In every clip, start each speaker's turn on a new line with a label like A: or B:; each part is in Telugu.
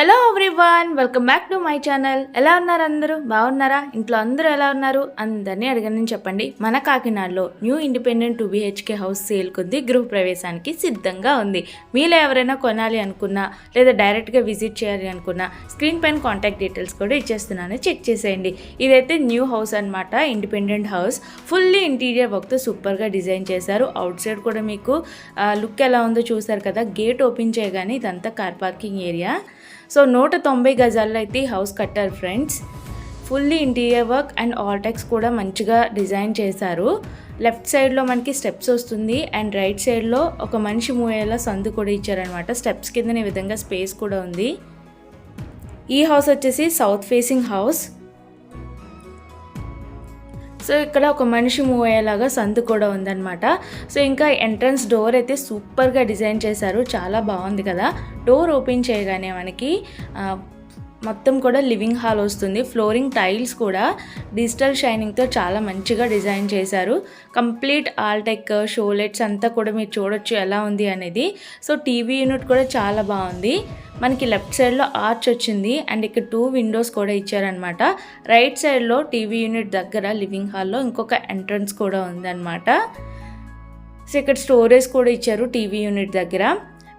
A: Hello everyone welcome back to my channel ఎలా ఉన్నారు అందరూ? బాగున్నారా? ఇంట్లో అందరూ ఎలా ఉన్నారు? అందరినీ అడగనని చెప్పండి. మన కాకినాడలో new independent two BHK house sale కొద్ది గృహ ప్రవేశానికి సిద్ధంగా ఉంది. మీలో ఎవరైనా కొనాలి అనుకున్నా లేదా డైరెక్ట్గా విజిట్ చేయాలి అనుకున్నా స్క్రీన్ పైన కాంటాక్ట్ డీటెయిల్స్ కూడా ఇచ్చేస్తున్నాను. చెక్ చేసేయండి. ఇదైతే న్యూ హౌస్ అన్నమాట. ఇండిపెండెంట్ హౌస్ ఫుల్లీ ఇంటీరియర్ వర్క్తో సూపర్గా డిజైన్ చేశారు. అవుట్ సైడ్ కూడా మీకు లుక్ ఎలా ఉందో చూసారు కదా? గేట్ ఓపెన్ చేయగానే ఇదంతా కార్ పార్కింగ్ ఏరియా సో నూట తొంభై గజాల్లో అయితే ఈ హౌస్ కట్టారు friends fully interior work and ఆల్టెక్స్ కూడా మంచిగా డిజైన్ చేశారు. లెఫ్ట్ సైడ్లో మనకి స్టెప్స్ వస్తుంది అండ్ రైట్ సైడ్లో ఒక మనిషి మూయేలా సందు కూడా ఇచ్చారనమాట స్టెప్స్ కిందనే విధంగా స్పేస్ కూడా ఉంది. ఈ హౌస్ వచ్చేసి సౌత్ ఫేసింగ్ హౌస్ సో ఇక్కడ ఒక మనిషి మూవ్ అయ్యేలాగా సందు కూడా ఉందన్నమాట. సో ఇంకా ఎంట్రన్స్ డోర్ అయితే సూపర్గా డిజైన్ చేశారు. చాలా బాగుంది కదా. డోర్ ఓపెన్ చేయగానే మనకి ఆ, మొత్తం కూడా లివింగ్ హాల్ వస్తుంది. ఫ్లోరింగ్ టైల్స్ కూడా డిజిటల్ షైనింగ్తో చాలా మంచిగా డిజైన్ చేశారు. కంప్లీట్ ఆల్టెక్ షోలెట్స్ అంతా కూడా మీరు చూడొచ్చు ఎలా ఉంది అనేది. సో టీవీ యూనిట్ కూడా చాలా బాగుంది. మనకి లెఫ్ట్ సైడ్లో ఆర్చ్ వచ్చింది. అండ్ ఇక్కడ టూ విండోస్ కూడా ఇచ్చారనమాట రైట్ సైడ్లో టీవీ యూనిట్ దగ్గర లివింగ్ హాల్లో ఇంకొక ఎంట్రన్స్ కూడా ఉందన్నమాట. సో ఇక్కడ స్టోరేజ్ కూడా ఇచ్చారు టీవీ యూనిట్ దగ్గర.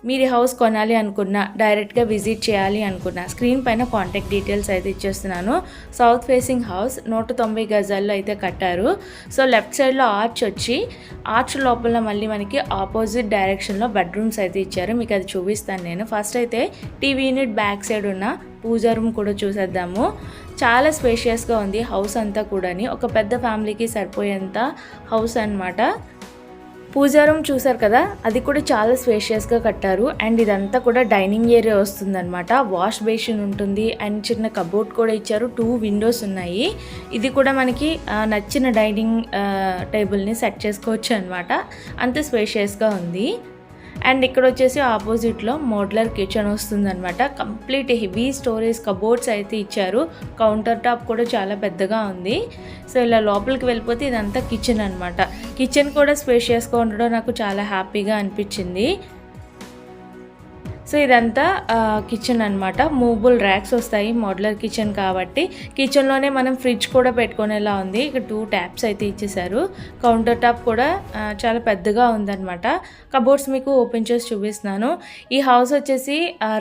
A: మీరు హౌస్ కొనాలి అనుకున్నా డైరెక్ట్గా విజిట్ చేయాలి అనుకున్నా స్క్రీన్ పైన కాంటాక్ట్ డీటెయిల్స్ అయితే ఇచ్చేస్తున్నాను. సౌత్ ఫేసింగ్ హౌస్ నూట తొంభై గజాల్లో అయితే కట్టారు. సో లెఫ్ట్ సైడ్లో ఆర్చ్ వచ్చి ఆర్చ్ లోపల మళ్ళీ మనకి ఆపోజిట్ డైరెక్షన్లో బెడ్రూమ్స్ అయితే ఇచ్చారు. మీకు అది చూపిస్తాను నేను. ఫస్ట్ అయితే టీవీ యూనిట్ బ్యాక్ సైడ్ ఉన్న పూజా రూమ్ కూడా చూసేద్దాము. చాలా స్పేషియస్గా ఉంది హౌస్ అంతా కూడాని. ఒక పెద్ద ఫ్యామిలీకి సరిపోయేంత హౌస్ అన్నమాట. పూజా రూమ్ చూసారు కదా అది కూడా చాలా స్పేషియస్గా కట్టారు. అండ్ ఇదంతా కూడా డైనింగ్ ఏరియా వస్తుందన్నమాట. వాష్ బేసిన్ ఉంటుంది. అండ్ చిన్న కబోర్డ్ కూడా ఇచ్చారు. టూ విండోస్ ఉన్నాయి. ఇది కూడా మనకి నచ్చిన డైనింగ్ టేబుల్ని సెట్ చేసుకోవచ్చు అనమాట అంత స్పేషియస్గా ఉంది. అండ్ ఇక్కడ వచ్చేసి ఆపోజిట్లో మోడ్లర్ కిచెన్ వస్తుందనమాట కంప్లీట్ హెవీ స్టోరేజ్ కబోర్డ్స్ అయితే ఇచ్చారు. కౌంటర్ టాప్ కూడా చాలా పెద్దగా ఉంది. సో ఇలా లోపలికి వెళ్ళిపోతే ఇదంతా కిచెన్ అనమాట కిచెన్ కూడా స్పేషియస్గా ఉండడం నాకు చాలా హ్యాపీగా అనిపించింది. సో ఇదంతా కిచెన్ అనమాట మూవబుల్ ర్యాక్స్ వస్తాయి మోడ్లర్ కిచెన్ కాబట్టి. కిచెన్లోనే మనం ఫ్రిడ్జ్ కూడా పెట్టుకునేలా ఉంది. ఇక్కడ టూ ట్యాప్స్ అయితే ఇచ్చేసారు కౌంటర్ టాప్ కూడా చాలా పెద్దగా ఉందన్నమాట. కబోర్డ్స్ మీకు ఓపెన్ చేసి చూపిస్తున్నాను. ఈ హౌస్ వచ్చేసి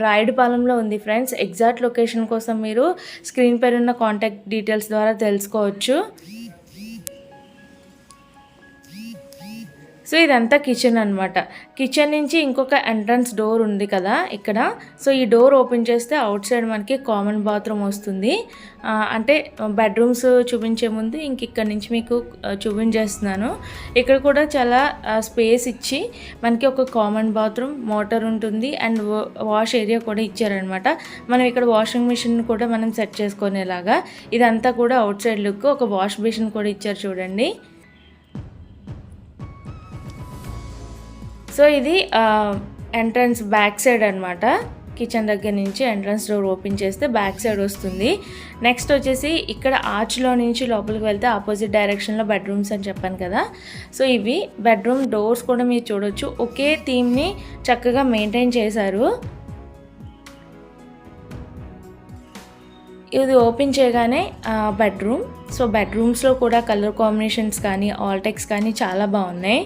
A: రాయుడుపాలెంలో ఉంది ఫ్రెండ్స్ ఎగ్జాక్ట్ లొకేషన్ కోసం మీరు స్క్రీన్ పైన ఉన్న కాంటాక్ట్ డీటెయిల్స్ ద్వారా తెలుసుకోవచ్చు. సో ఇదంతా కిచెన్ అనమాట కిచెన్ నుంచి ఇంకొక ఎంట్రన్స్ డోర్ ఉంది కదా ఇక్కడ. సో ఈ డోర్ ఓపెన్ చేస్తే అవుట్ సైడ్ మనకి కామన్ బాత్రూమ్ వస్తుంది. అంటే బెడ్రూమ్స్ చూపించే ముందు ఇంక ఇక్కడ నుంచి మీకు చూపించేస్తున్నాను. ఇక్కడ కూడా చాలా స్పేస్ ఇచ్చి మనకి ఒక కామన్ బాత్రూమ్ మోటార్ ఉంటుంది అండ్ వాష్ ఏరియా కూడా ఇచ్చారనమాట మనం ఇక్కడ వాషింగ్ మిషన్ కూడా మనం సెట్ చేసుకునేలాగా ఇదంతా కూడా అవుట్ సైడ్ లుక్ ఒక వాష్ బేసిన్ కూడా ఇచ్చారు చూడండి. సో ఇది ఎంట్రన్స్ బ్యాక్ సైడ్ అనమాట కిచెన్ దగ్గర నుంచి ఎంట్రన్స్ డోర్ ఓపెన్ చేస్తే బ్యాక్ సైడ్ వస్తుంది. నెక్స్ట్ వచ్చేసి ఇక్కడ ఆర్చ్లో నుంచి లోపలికి వెళ్తే ఆపోజిట్ డైరెక్షన్లో బెడ్రూమ్స్ అని చెప్పాను కదా. సో ఇవి బెడ్రూమ్ డోర్స్ కూడా మీరు చూడొచ్చు. ఒకే థీమ్ని చక్కగా మెయింటైన్ చేశారు. ఇది ఓపెన్ చేయగానే బెడ్రూమ్ సో బెడ్రూమ్స్లో కూడా కలర్ కాంబినేషన్స్ కానీ ఆల్టెక్స్ కానీ చాలా బాగున్నాయి.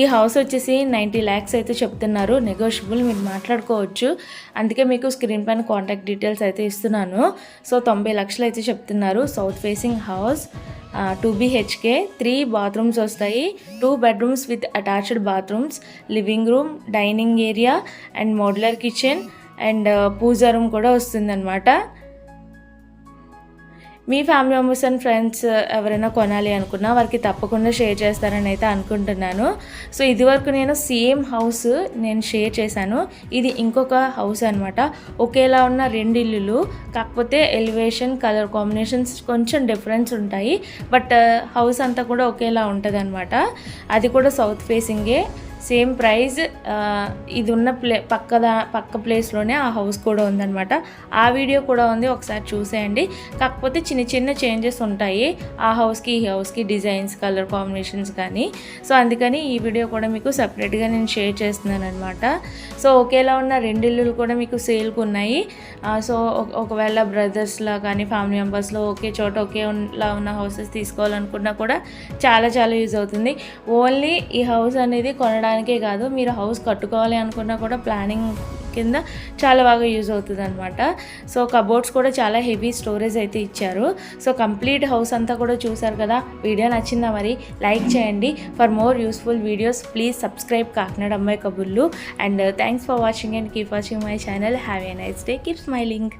A: ఈ హౌస్ వచ్చేసి నైంటీ ల్యాక్స్ అయితే చెప్తున్నారు. నెగోషియబుల్ మీరు మాట్లాడుకోవచ్చు. అందుకే మీకు స్క్రీన్ పైన కాంటాక్ట్ డీటెయిల్స్ అయితే ఇస్తున్నాను. సో తొంభై లక్షలు అయితే చెప్తున్నారు. South facing house two BHK three bathrooms వస్తాయి. Two bedrooms with attached bathrooms living room dining area and modular kitchen and puja room కూడా వస్తుందన్నమాట. మీ ఫ్యామిలీ మెంబర్స్ అండ్ ఫ్రెండ్స్ ఎవరైనా కొనాలి అనుకున్నా వారికి తప్పకుండా షేర్ చేస్తారని అయితే అనుకుంటున్నాను. సో ఇదివరకు నేను సేమ్ హౌస్ నేను షేర్ చేశాను. ఇది ఇంకొక హౌస్ అనమాట ఒకేలా ఉన్న రెండు ఇల్లులు కాకపోతే ఎలివేషన్ కలర్ కాంబినేషన్స్ కొంచెం డిఫరెన్స్ ఉంటాయి. బట్ హౌస్ uh, అంతా కూడా ఒకేలా ఉంటుంది అది కూడా సౌత్ ఫేసింగే సేమ్ ప్రైస్ ఇది ఉన్న ప్లే పక్కదా పక్క ప్లేస్లోనే ఆ హౌస్ కూడా ఉందన్నమాట. ఆ వీడియో కూడా ఉంది ఒకసారి చూసేయండి. కాకపోతే చిన్న చిన్న చేంజెస్ ఉంటాయి ఆ హౌస్కి ఈ హౌస్కి డిజైన్స్ కలర్ కాంబినేషన్స్ కానీ. సో అందుకని ఈ వీడియో కూడా మీకు సపరేట్గా నేను షేర్ చేస్తున్నాను అనమాట సో ఒకేలా ఉన్న రెండు ఇల్లులు కూడా మీకు సేల్కు ఉన్నాయి సో ఒకవేళ బ్రదర్స్లా కానీ ఫ్యామిలీ మెంబర్స్లో ఒకే చోట ఒకేలా ఉన్న హౌసెస్ తీసుకోవాలనుకున్నా కూడా చాలా చాలా యూజ్ అవుతుంది. ఓన్లీ ఈ హౌస్ అనేది కొనడానికి కాదు మీరు హౌస్ కట్టుకోవాలి అనుకున్నా కూడా ప్లానింగ్ కింద చాలా బాగా యూజ్ అవుతుంది అనమాట సో కబోర్డ్స్ కూడా చాలా హెవీ స్టోరేజ్ అయితే ఇచ్చారు. సో కంప్లీట్ హౌస్ అంతా కూడా చూసారు కదా వీడియో నచ్చిందా మరి లైక్ చేయండి. For more useful videos please subscribe Kakinada అమ్మాయి కబుర్లు. And thanks for watching and keep watching my channel. Have a nice day. Keep smiling.